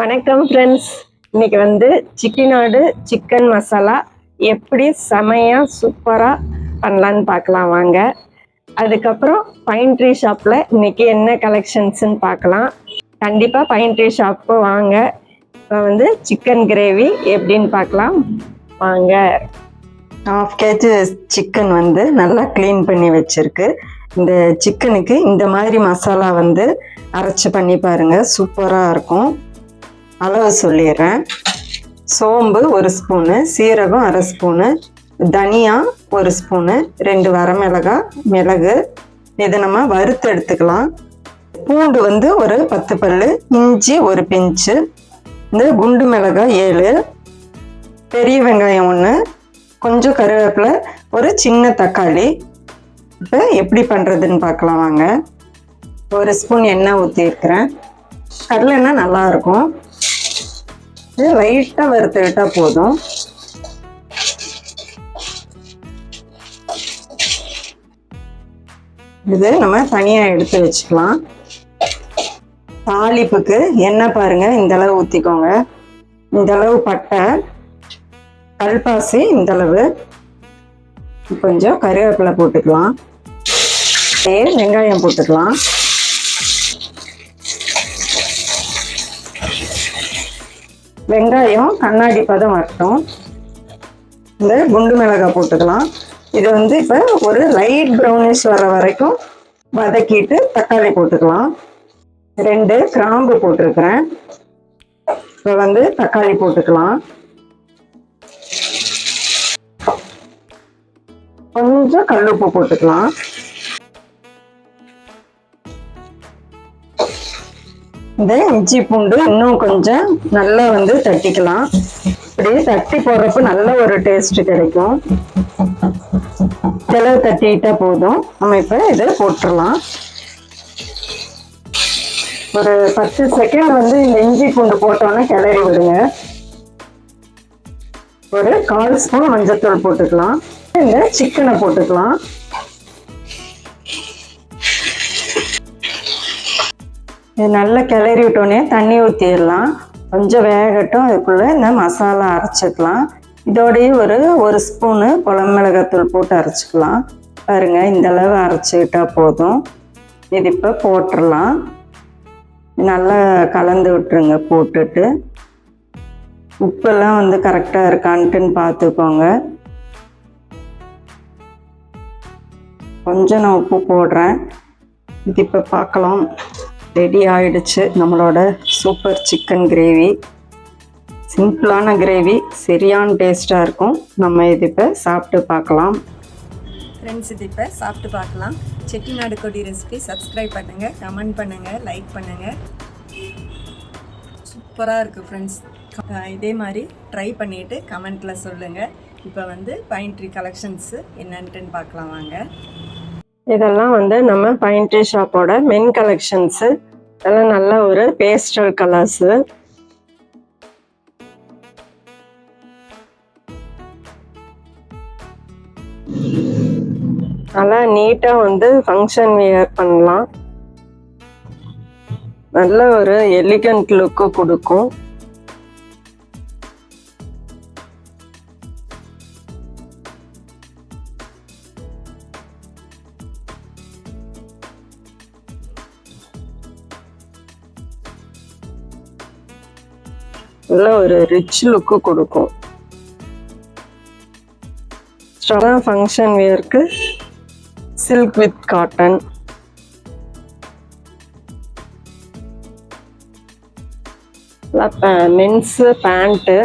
வணக்கம் ஃப்ரெண்ட்ஸ் இன்னைக்கு வந்து சிக்கனாடு சிக்கன் மசாலா எப்படி செமையாக சூப்பராக பண்ணலான்னு பார்க்கலாம் வாங்க. அதுக்கப்புறம் பைன் ட்ரீ ஷாப்பில் இன்னைக்கு என்ன கலெக்ஷன்ஸ்னு பார்க்கலாம். கண்டிப்பாக பைன் ட்ரீ ஷாப்பு வாங்க. இப்போ வந்து சிக்கன் கிரேவி எப்படின்னு பார்க்கலாம். வாங்க. ஹாஃப் கேஜி சிக்கன் வந்து நல்லா க்ளீன் பண்ணி வச்சுருக்கு. இந்த சிக்கனுக்கு இந்த மாதிரி மசாலா வந்து அரைச்சி பண்ணி பாருங்கள் சூப்பராக இருக்கும். அளவு சொல்லிடுறேன். சோம்பு ஒரு ஸ்பூனு சீரகம் அரை ஸ்பூனு தனியா ஒரு ஸ்பூனு ரெண்டு வரமிளகாய் மிளகு. இதை நம்ம வறுத்து எடுத்துக்கலாம். பூண்டு வந்து ஒரு பத்து பல்லு இஞ்சி ஒரு பிஞ்சு இந்த குண்டு மிளகாய் ஏழு பெரிய வெங்காயம் ஒன்று கொஞ்சம் கருவேப்பிலை ஒரு சின்ன தக்காளி. இப்போ எப்படி பண்ணுறதுன்னு பார்க்கலாம் வாங்க. ஒரு ஸ்பூன் எண்ணெய் ஊற்றிருக்கிறேன் கடலெண்ணெய் நல்லாயிருக்கும் வச்சு லைட்டாக வறுத்துக்கிட்டால் போதும். இது நம்ம தனியாக எடுத்து வச்சுக்கலாம். தாளிப்புக்கு எண்ணெய் பாருங்க இந்த அளவு ஊற்றிக்கோங்க இந்த அளவு பட்டை கல்பாசி இந்த அளவு. கொஞ்சம் கருவேப்பிலை போட்டுக்கலாம். வெங்காயம் போட்டுக்கலாம். வெங்காயம் கண்ணாடி பதம் வரட்டும். இந்த குண்டு மிளகாய் போட்டுக்கலாம். இது வந்து இப்போ ஒரு லைட் ப்ரௌனிஷ் வர வரைக்கும் வதக்கிட்டு தக்காளி போட்டுக்கலாம். ரெண்டு கிராம்பு போட்டிருக்கிறேன். இப்போ வந்து தக்காளி போட்டுக்கலாம். கொஞ்சம் கல்லுப்பு போட்டுக்கலாம். இந்த இஞ்சி பூண்டு இன்னும் கொஞ்சம் நல்லா வந்து தட்டிக்கலாம். இப்படி தட்டி போடுறப்ப நல்ல ஒரு டேஸ்ட் கிடைக்கும். செலவு தட்டிட்டா போதும். நம்ம இப்போ இதை போட்டுடலாம். ஒரு பத்து செகண்ட் வந்து இந்த இஞ்சி பூண்டு போட்டோன்னே கிளறி விடுங்க. ஒரு கால் ஸ்பூன் மஞ்சத்தூள் போட்டுக்கலாம். இந்த சிக்கனை போட்டுக்கலாம். இது நல்லா கிளறி விட்டோன்னே தண்ணி ஊற்றிடலாம் கொஞ்சம் வேகட்டும் அதுக்குள்ளே இந்த மசாலா அரைச்சிக்கலாம். இதோடையே ஒரு ஒரு ஸ்பூனு குழம்பு மிளகாத்தூள் போட்டு அரைச்சிக்கலாம். பாருங்க இந்த அளவு அரைச்சிக்கிட்டா போதும். இது இப்போ போட்டுடலாம். நல்லா கலந்து விட்டுருங்க போட்டுட்டு. உப்பெல்லாம் வந்து கரெக்டாக இருக்கான்ட்டுன்னு பார்த்துக்கோங்க கொஞ்சம் நான் உப்பு போடுறேன். இது இப்போ பார்க்கலாம் ரெடி ஆயிடுச்சு நம்மளோட சூப்பர் சிக்கன் கிரேவி. சிம்பிளான கிரேவி சரியான டேஸ்ட்டாக இருக்கும். நம்ம இது இப்போ சாப்பிட்டு பார்க்கலாம். ஃப்ரெண்ட்ஸ் இது இப்போ சாப்பிட்டு பார்க்கலாம். செட்டிநாடு கொடி ரெசிபி சப்ஸ்கிரைப் பண்ணுங்கள் கமெண்ட் பண்ணுங்கள் லைக் பண்ணுங்கள் சூப்பராக இருக்குது ஃப்ரெண்ட்ஸ் இதே மாதிரி ட்ரை பண்ணிவிட்டு கமெண்ட்டில் சொல்லுங்கள் இப்போ வந்து பைன்ட்ரி கலெக்ஷன்ஸு என்னன்ட்டுன்னு பார்க்கலாம் வாங்க. இதெல்லாம் வந்து நம்ம பைன்ட்ரி ஷாப்போட மென் கலெக்ஷன்ஸு இதெல்லாம் நல்ல ஒரு பேஸ்டல் கலர்ஸு நல்லா நீட்டாக வந்து ஃபங்க்ஷன் வியர் பண்ணலாம். நல்ல ஒரு எலிகண்ட் லுக்கு கொடுக்கும். நல்ல ஒரு ரிச் லுக்கு கொடுக்கும். Strong function வேர்க்கு silk with cotton men's pant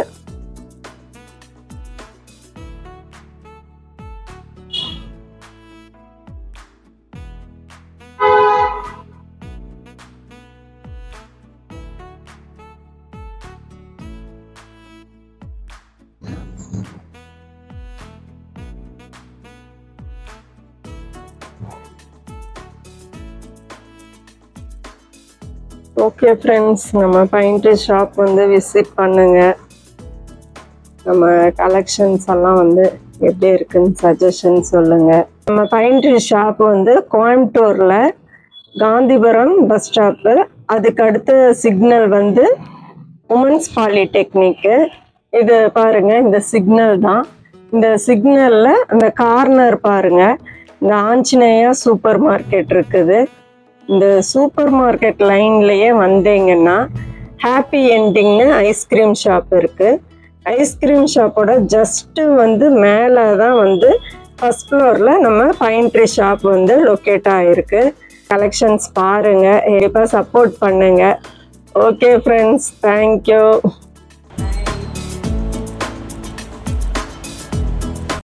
okay friends நம்ம பைண்ட்ரி ஷாப் வந்து விசிட் பண்ணுங்க. நம்ம கலெக்ஷன்ஸ் எல்லாம் வந்து எப்படி இருக்குன்னு சஜஷன் சொல்லுங்க. நம்ம பைண்ட்ரி ஷாப் வந்து கோயம்புத்தூர்ல காந்திபுரம் பஸ் ஸ்டாப்பு அதுக்கு அடுத்த சிக்னல் வந்து உமன்ஸ் பாலிடெக்னிக்கு இது பாருங்க இந்த சிக்னல் தான். இந்த சிக்னல்ல அந்த கார்னர் பாருங்க. இந்த ஆஞ்சநேயா சூப்பர் மார்க்கெட் இருக்குது. இந்த சூப்பர் மார்க்கெட் லைன்லயே வந்தீங்கன்னா ஹாப்பி என்டிங்னு ஐஸ்கிரீம் ஷாப் இருக்கு. ஐஸ்கிரீம் ஷாப்போட ஜஸ்ட் வந்து மேலே தான் வந்து ஃபர்ஸ்ட் ஃப்ளோரில் நம்ம பைன்ட்ரி ஷாப் வந்து லொக்கேட் ஆகிருக்கு கலெக்ஷன்ஸ் பாருங்கள் கண்டிப்பாக சப்போர்ட் பண்ணுங்கள் ஓகே ஃப்ரெண்ட்ஸ் தேங்க்யூ